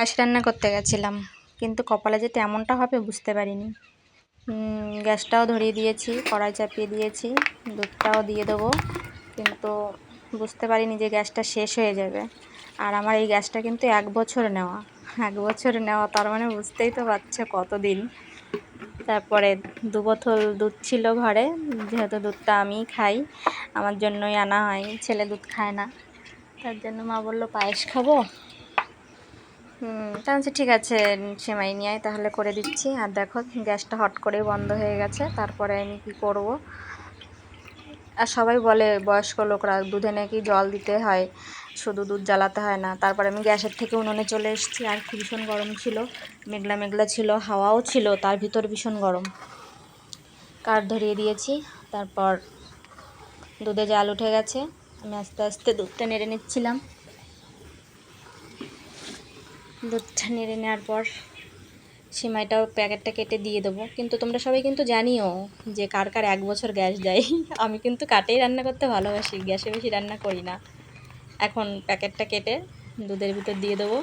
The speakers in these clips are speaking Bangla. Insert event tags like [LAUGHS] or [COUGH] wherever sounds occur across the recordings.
পায়েস রান্না করতে গেছিলাম। কিন্তু কপালে যে তেমনটা হবে বুঝতে পারিনি। গ্যাসটাও ধরিয়ে দিয়েছি, কড়াই চাপিয়ে দিয়েছি, দুধটাও দিয়ে দেবো। কিন্তু বুঝতে পারিনি যে গ্যাসটা শেষ হয়ে যাবে। আর আমার এই গ্যাসটা কিন্তু এক বছর নেওয়া। এক বছর নেওয়া, তার মানে বুঝতেই তো পারছে কতদিন। তারপরে দু বোতল দুধ ছিল ঘরে, যেহেতু দুধটা আমি খাই, আমার জন্যই আনা হয়, ছেলে দুধ খায় না। তার জন্য মা বলল, পায়েস খাব? তা বলছি ঠিক আছে, সেমাই নিয়ে তাহলে করে দিচ্ছি। আর দেখো, গ্যাসটা হট করে বন্ধ হয়ে গেছে, তারপরে আমি কি করব? আর সবাই বলে, বয়স্ক লোকরা দুধে নাকি জল দিতে হয়, শুধু দুধ জ্বালাতে হয় না। তারপরে আমি গ্যাসের থেকে উনুনে চলে এসেছি, আর ভীষণ গরম ছিল, মেঘলা মেঘলা ছিল, হাওয়াও ছিল, তার ভিতর ভীষণ গরম। কাঠ ধরিয়ে দিয়েছি, তারপর দুধে জাল উঠে গেছে, আমি আস্তে আস্তে দুধটা নেড়ে নিচ্ছিলাম। দুধটা নেড়ে নেওয়ার পর সিমাইটাও প্যাকেটটা কেটে দিয়ে দেবো। কিন্তু তোমরা সবাই কিন্তু জানিও যে কার কার এক বছর গ্যাস দেয়। [LAUGHS] আমি কিন্তু কাটেই রান্না করতে ভালোবাসি, গ্যাসে বেশি রান্না করি না। এখন প্যাকেটটা কেটে দুধের ভিতর দিয়ে দেবো।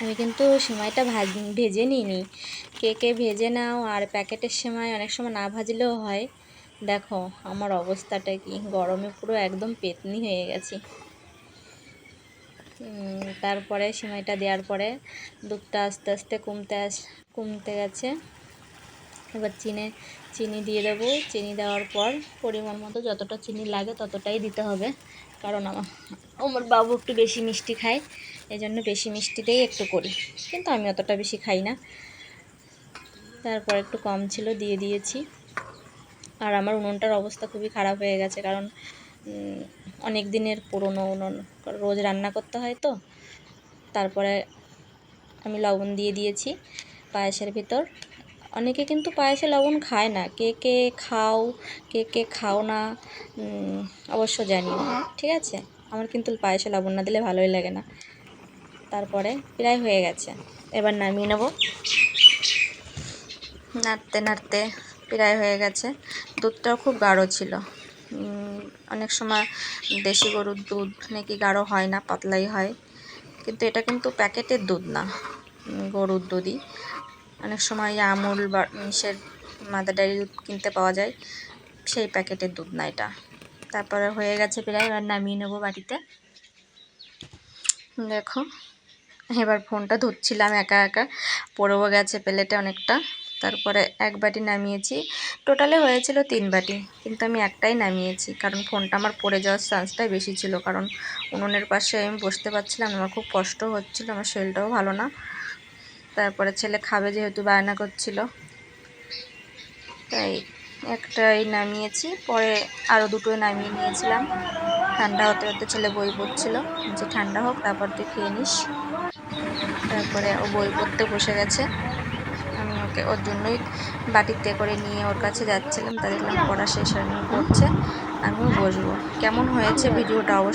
আমি কিন্তু সিমাইটা ভাজ, ভেজে নিইনি। কে কে ভেজে নাও আর প্যাকেটের সেমাই অনেক সময় না ভাজলেও হয়। দেখো আমার অবস্থাটা কি, গরমে পুরো একদম পেতনি হয়ে গেছি। তারপরে সিমাইটা দেওয়ার পরে দুধটা আস্তে আস্তে কমতে আস, কমতে গেছে। এবার চিনি চিনি দিয়ে দেবো। চিনি দেওয়ার পর পরিমাণ মতো যতটা চিনি লাগে ততটাই দিতে হবে। কারণ আমার আমার বাবু একটু বেশি মিষ্টি খায় এই জন্য বেশি মিষ্টিতেই একটু করি। কিন্তু আমি অতটা বেশি খাই না। তারপর একটু কম ছিল, দিয়ে দিয়েছি। আর আমার উনুনটার অবস্থা খুবই খারাপ হয়ে গেছে, কারণ অনেক দিনের পুরনো উনুন। রোজ রান্না করতে হয় তো। তারপরে আমি লবণ দিয়ে দিয়েছি পায়েসের ভিতর। অনেকে কিন্তু পায়েসে লবণ খায় না। কে কে খাও, কে কে খাও না অবশ্য জানি। ঠিক আছে? আমার কিন্তু পায়েসে লবণ না দিলে ভালোই লাগে না। তারপরে প্রায় হয়ে গেছে। এবার নামিয়ে নেব। নাড়তে নাড়তে প্রায় হয়ে গেছে। দুধটাও খুব গাঢ় ছিল। অনেক সময় দেশি গরুর দুধ নাকি গাঢ় হয় না, পাতলাই হয়। কিন্তু এটা কিন্তু প্যাকেটের দুধ না গরুর দুধই। অনেক সময় আমুল বা ইসের মাদার ডেয়ারি দুধ কিনতে পাওয়া যায়, সেই প্যাকেটের দুধ না এটা। তারপরে হয়ে গেছে প্রায়, এবার নামিয়ে নেব বাড়িতে। দেখো, এবার ফোনটা ধরছিলাম, একা একা। পড়েও গেছে প্লেটে অনেকটা। তারপরে এক বাটি নামিয়েছি। টোটালে হয়েছিল তিন বাটি, কিন্তু আমি একটাই নামিয়েছি, কারণ ফোনটা আমার পড়ে যাওয়ার চান্সটাই বেশি ছিল, কারণ উনুনের পাশে আমি বসতে পারছিলাম আমার খুব কষ্ট হচ্ছিল, আমার শরীরটাও ভালো না। তারপরে ছেলে খাবে যেহেতু, বায়না করছিল। তাই একটাই নামিয়েছি, পরে আরও দুটোই নামিয়ে নিয়েছিলাম। ঠান্ডা হতে হতে ছেলে বই পড়ছিল, যে ঠান্ডা হোক, তারপর তুই খেয়ে নিস। তারপরে ও বই পড়তে বসে গেছে। ওকে ওর জন্যই বাটিতে করে নিয়ে ওর কাছে যাচ্ছিলাম। তা দেখলাম পড়া শেষ হয়নি করছে আমিও বসবো। কেমন হয়েছে ভিডিওটা অবশ্যই